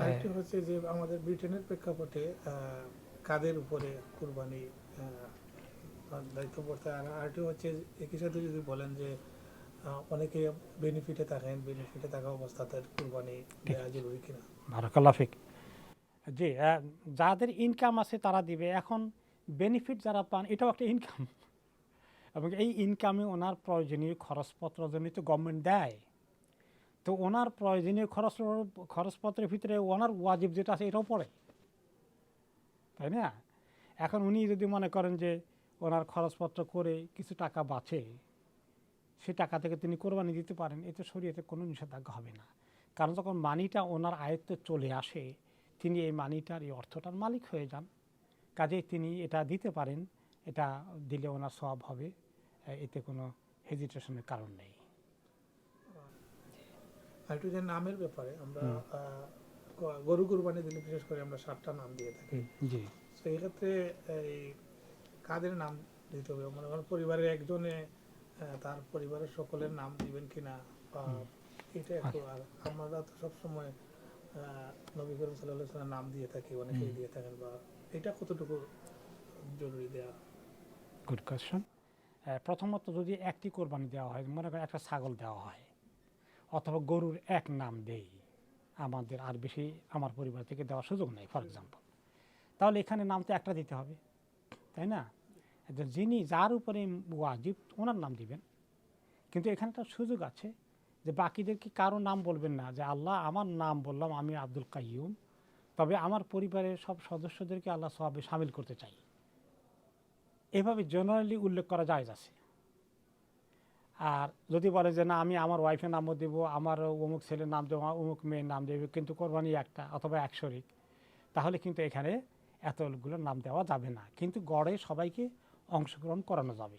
আরেকটি হচ্ছে যে আমাদের ব্রিটেনের প্রেক্ষাপটে কাদের উপরে কুরবানি দায়িত্ব পড়তে হয়? আর আরেকটি হচ্ছে একই সাথে যদি বলেন যে অনেকে বেনিফিটে থাকেন বেনিফিটে থাকা অবস্থাতে কুরবানি দেওয়া জরুরি কিনা? বারাকাল্লাফিক জি যাদের ইনকাম আছে তারা দিবে। এখন বেনিফিট যারা পান এটাও একটা ইনকাম এবং এই ইনকামে ওনার প্রয়োজনীয় খরচপত্র জন্য তো গভর্নমেন্ট দেয়। তো ওনার প্রয়োজনীয় খরচ, খরচপত্রের ভিতরে ওনার ওয়াজিব যেটা আছে এটাও পড়ে। তাই না? এখন উনি যদি মনে করেন যে ওনার খরচপত্র করে কিছু টাকা বাঁচে, সে টাকা থেকে তিনি কোরবানি দিতে পারেন, এতে শরীয়তে কোনো নিষেধাজ্ঞা হবে না। কারণ যখন মানিটা ওনার আয়ত্তে চলে আসে, তিনি এই মানিটার, এই অর্থটার মালিক হয়ে যান। কাজেই তিনি এটা দিতে পারেন, এটা দিলে ওনার সব হবে, এতে কোনো হেজিটেশনের কারণ নেই। আরেকটু যে নামের ব্যাপারে আমরা আহ, গরু কুরবানি দিলে বিশেষ করে আমরা সাতটা নাম দিয়ে থাকি। জি। তো এই ক্ষেত্রে এই কাদের নাম দিতে হবে? মনে করেন পরিবারের একজনে তার পরিবারের সকলের নাম দিবেন কিনা? বা এটা একটু আর আমরা তো সবসময় আহ, নবী করিম সাল্লাহ নাম দিয়ে থাকি অনেকেই দিয়ে থাকেন বা এটা কতটুকু জরুরি দেওয়া গুড কোয়েশ্চন প্রথমত যদি একটি কোরবানি দেওয়া হয় মনে করেন একটা ছাগল দেওয়া হয় অথবা গরুর এক নাম দেই। আমাদের আর বেশি আমার পরিবার থেকে দেওয়ার সুযোগ নেই ফর এক্সাম্পল তাহলে এখানে নাম তো একটা দিতে হবে, তাই না? যিনি যার উপরে ওয়াজিব, ওনার নাম দিবেন। কিন্তু এখানে একটা সুযোগ আছে যে বাকিদেরকে কারও নাম বলবেন না, যে আল্লাহ আমার নাম বললাম আমি আব্দুল কাইয়ুম, তবে আমার পরিবারের সব সদস্যদেরকে আল্লাহ সবে সামিল করতে চাই। এভাবে জেনারেলি উল্লেখ করা যায় আছে। আর যদি বলে যে, না, আমি আমার ওয়াইফের নামও দেব, আমার অমুক ছেলের নাম দেবো অমুক মেয়ের নাম দেবে, কিন্তু কোরবানি একটা অথবা এক শরিক, তাহলে কিন্তু এখানে এতগুলো নাম দেওয়া যাবে না। কিন্তু গড়ে সবাইকে অংশগ্রহণ করানো যাবে।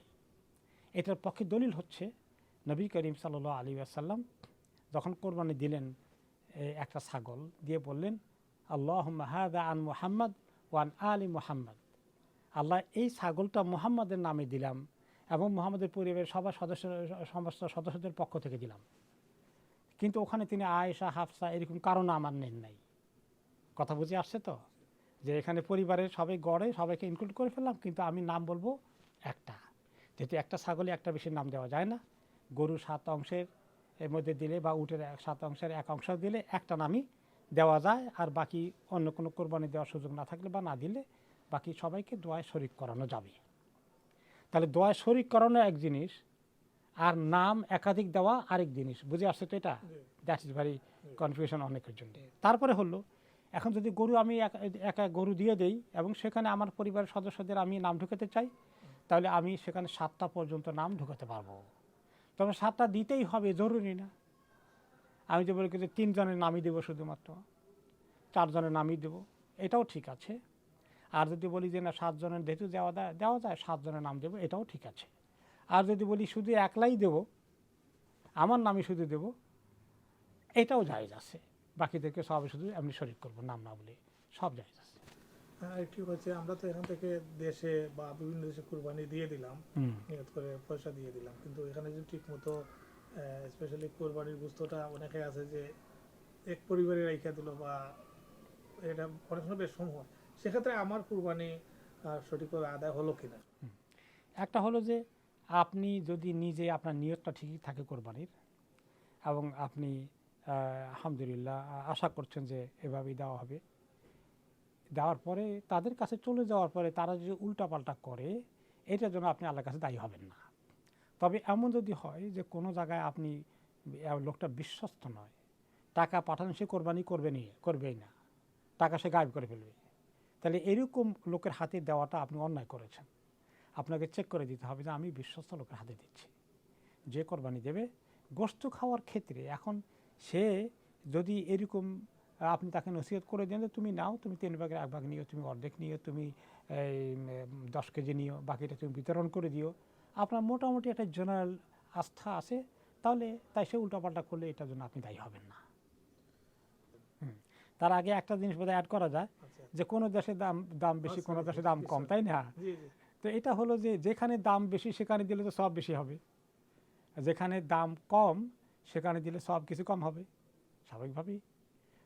এটার পক্ষে দলিল হচ্ছে, নবী করিম সাল্লাহ আলী আসাল্লাম যখন কোরবানি দিলেন একটা ছাগল, দিয়ে বললেন আল্লাহ মাহাদা আন মুহাম্মদ ওয়ান আলী মুহাম্মদ। আল্লাহ এই ছাগলটা মুহাম্মাদের নামে দিলাম এবং মুহাম্মাদের পরিবারের সবার সদস্য, সমস্ত সদস্যদের পক্ষ থেকে দিলাম। কিন্তু ওখানে তিনি আয়েশা, হাফসা এরকম কারও নাম আর নেন নাই। কথা বুঝে আসছে তো? যে এখানে পরিবারের সবাই গড়ে সবাইকে ইনক্লুড করে ফেললাম, কিন্তু আমি নাম বলব একটা। যেহেতু একটা ছাগলে একটা বেশি নাম দেওয়া যায় না। গরু সাত অংশের এর মধ্যে দিলে বা উটের সাত অংশের এক অংশ দিলে একটা নামই দেওয়া যায়, আর বাকি অন্য কোনো কোরবানি দেওয়ার সুযোগ না থাকলে বা না দিলে বাকি সবাইকে দোয়ায় শরিক করানো যাবে। তাহলে দোয়ায় শরিক করানো এক জিনিস আর নাম একাধিক দেওয়া আরেক জিনিস। বুঝে আসছে তো এটা? দ্যাট ইজ ভেরি কনফিউশন অনেকের জন্য। তারপরে হলো এখন যদি গরু আমি এক- একা গরু দিয়ে দেই এবং সেখানে আমার পরিবারের সদস্যদের আমি নাম ঢুকাতে চাই তাহলে আমি সেখানে সাতটা পর্যন্ত নাম ঢুকাতে পারব। তবে সাতটা দিতেই হবে জরুরি না। আমি যে বলি যে তিনজনের নামই দেবো শুধুমাত্র চারজনের নামই দেবো এটাও ঠিক আছে। আর যদি বলি যে না সাতজনের যেহেতু দেওয়া দেয় দেওয়া যায় সাতজনের নাম দেবো এটাও ঠিক আছে। আর যদি বলি শুধু একলাই দেব আমার নামই শুধু দেব এটাও জায়েজ আছে। বাকিদেরকে সব শুধু এমনি শরিক করব নাম না বলে সব জায়েজ আছে। একটি হচ্ছে আমরা তো এখান থেকে দেশে বা বিভিন্ন দেশে কুরবানি দিয়ে দিলাম নিয়ত করে পয়সা দিয়ে দিলাম। কিন্তু এখানে যদি ঠিক মতো স্পেশালি কোরবানির বুঝতোটা অনেকে আছে যে এক পরিবারে রেখে দিল বা এটা অনেক সময় বেশ সময় সেক্ষেত্রে আমার কুরবানি সঠিকভাবে আদায় হলো কিনা? একটা হলো যে, আপনি যদি নিজে আপনার নিয়তটা ঠিকই থাকে কোরবানির, এবং আপনি আলহামদুলিল্লাহ আশা করছেন যে এভাবেই দেওয়া হবে। দেওয়ার পরে তাদের কাছে চলে যাওয়ার পরে তারা যদি উল্টাপাল্টা করে, এটার জন্য আপনি আল্লাহর কাছে দায়ী হবেন না। তবে এমন যদি হয় যে কোনো জায়গায় আপনি লোকটা বিশ্বস্ত নয়, টাকা পাঠানো, সে কোরবানি করবেনই করবেই না। টাকা সে গায়েব করে ফেলবে। তাহলে এরকম লোকের হাতে দেওয়াটা আপনি অন্যায় করেছেন। আপনাকে চেক করে দিতে হবে যে আমি বিশ্বস্ত লোকের হাতে দিচ্ছি। যে কোরবানি দেবে গোস্ত খাওয়ার ক্ষেত্রে এখন সে যদি এরকম, আপনি তাকে নসিহত করে দেন তুমি নাও, তুমি তিন ভাগের এক ভাগ নিও, তুমি অর্ধেক নিও, তুমি দশ কেজি নিও, বাকিটা তুমি বিতরণ করে দিও। আপনার মোটামুটি একটা জেনারেল আস্থা আছে, তাহলে তাই সে উল্টাপাল্টা করলে এটার জন্য আপনি দায়ী হবেন না। তার আগে একটা জিনিস বোধহয় অ্যাড করা যায় আচ্ছা। যে কোনো দেশে দাম দাম বেশি আচ্ছা, কোনো দেশে দাম কম তাই না? তো এটা হলো যে যেখানে দাম বেশি সেখানে দিলে তো সব বেশি হবে। যেখানে দাম কম সেখানে দিলে সব কিছু কম হবে। স্বাভাবিকভাবেই।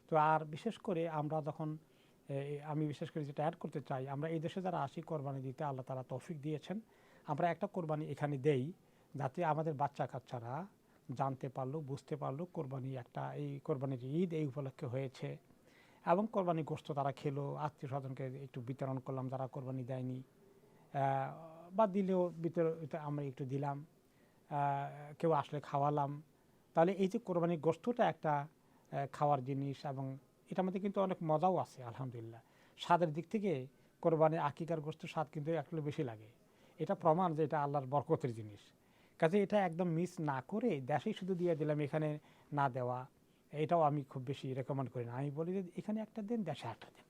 তো আর বিশেষ করে আমরা যখন আমি বিশেষ করে যেটা অ্যাড করতে চাই আমরা এই দেশে যারা আসি কোরবানি দিতে আল্লাহ তারা তৌফিক দিয়েছেন। আমরা একটা কোরবানি এখানে দেই যাতে আমাদের বাচ্চা কাচ্চারা জানতে পারল বুঝতে পারল কোরবানি একটা এই কোরবানির ঈদ এই উপলক্ষে হয়েছে। এবং কোরবানি গোস্ত তারা খেলো, আত্মীয় স্বজনকে একটু বিতরণ করলাম, যারা কোরবানি দেয়নি। বা দিলেও বিতর আমরা একটু দিলাম। কেউ আসলে খাওয়ালাম। তাহলে এই যে কোরবানির গোস্তটা একটা খাওয়ার জিনিস এবং এটার মধ্যে কিন্তু অনেক মজাও আছে, আলহামদুলিল্লাহ। স্বাদের দিক থেকে কোরবানি আকিকার গোস্ত স্বাদ কিন্তু একটু বেশি লাগে। এটা প্রমাণ যে এটা আল্লাহর বরকতের জিনিস। কাজে এটা একদম মিস না করে দেশেই শুধু দিয়ে দিলাম, এখানে না দেওয়া। এটাও আমি খুব বেশি রেকমেন্ড করি না। আমি বলি যে এখানে একটা দিন, দেশে একটা দিন।